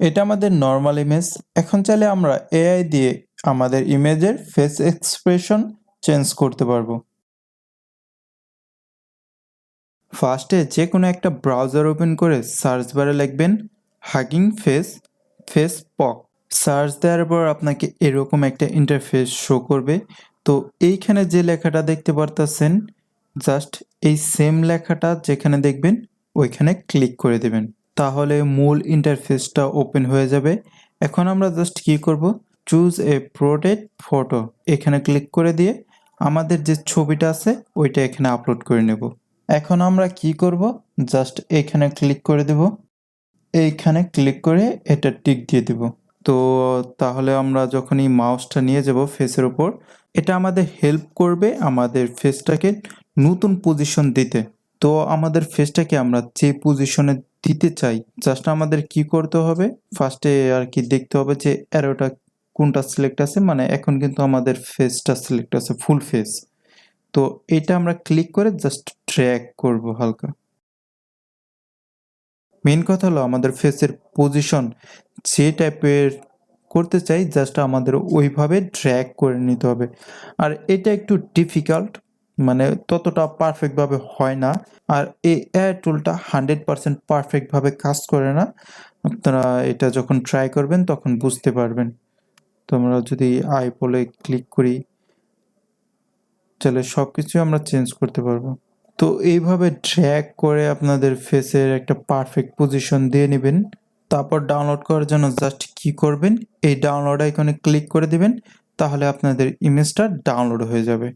এটা আমাদের normal image এখন চাইলে আমরা এআই দিয়ে আমাদের ইমেজের ফেস এক্সপ্রেশন চেঞ্জ করতে পারব। ফার্স্টে যে কোনো একটা ব্রাউজার ওপেন করে সার্চ বারে লিখবেন হাগিং ফেস ফেস পক সার্চ দেওয়ার পর আপনাকে এরকম একটা ইন্টারফেস শো করবে। তো এইখানে যে লেখাটা দেখতে পারতেছেন জাস্ট এই সেম লেখাটা যেখানে দেখবেন, ওইখানে ক্লিক করে দেবেন। তাহলে মূল ইন্টারফেসটা ওপেন হয়ে যাবে। এখন আমরা জাস্ট কি করব? চুজ এ প্রোটেক্ট ফটো এখানে ক্লিক করে দিয়ে আমাদের যে ছবিটা আছে, ওইটা এখানে আপলোড করে নেব। এখন আমরা কি করব? জাস্ট এখানে ক্লিক করে দেব। এইখানে ক্লিক করে এটা টিক দিয়ে দেব। তো তাহলে আমরা যখনই মাউসটা নিয়ে যাব ফেসের উপর, এটা আমাদের হেল্প করবে আমাদের ফেসটাকে নতুন পজিশন দিতে। তো আমাদের ফেসটাকে আমরা যে পজিশনে দিতে চাই। জাস্ট আমাদের কি করতে হবে? ফার্স্টে আর কি দেখতে হবে যে অ্যারোটা কোনটা সিলেক্ট আছে মানে এখন কিন্তু আমাদের ফেসটা সিলেক্ট আছে ফুল ফেস তো এটা আমরা ক্লিক করে জাস্ট ট্র্যাক করব হালকা। মেন কথা হলো আমাদের ফেসের পজিশন যে টাইপের করতে চাই জাস্ট আমাদের ওইভাবে ড্র্যাগ করে নিতে হবে। আর এটা একটু ডিফিকাল্ট মানে ততটা পারফেক্টভাবে হয় না। আর এই এয়ার টুলটা হান্ড্রেড পারসেন্ট পারফেক্টভাবে কাজ করে না। আপনারা এটা যখন ট্রাই করবেন, তখন বুঝতে পারবেন। তোমরা যদি আই বলে ক্লিক করি, তাহলে সব কিছুই আমরা চেঞ্জ করতে পারব। তো এইভাবে ড্র্যাগ করে আপনাদের ফেসের একটা পারফেক্ট পজিশন দিয়ে নেবেন। তারপর ডাউনলোড করার জন্য জাস্ট কি করবেন? এই ডাউনলোড আইকনে ক্লিক করে দিবেন, তাহলে আপনাদের ইমেজটা ডাউনলোড হয়ে যাবে।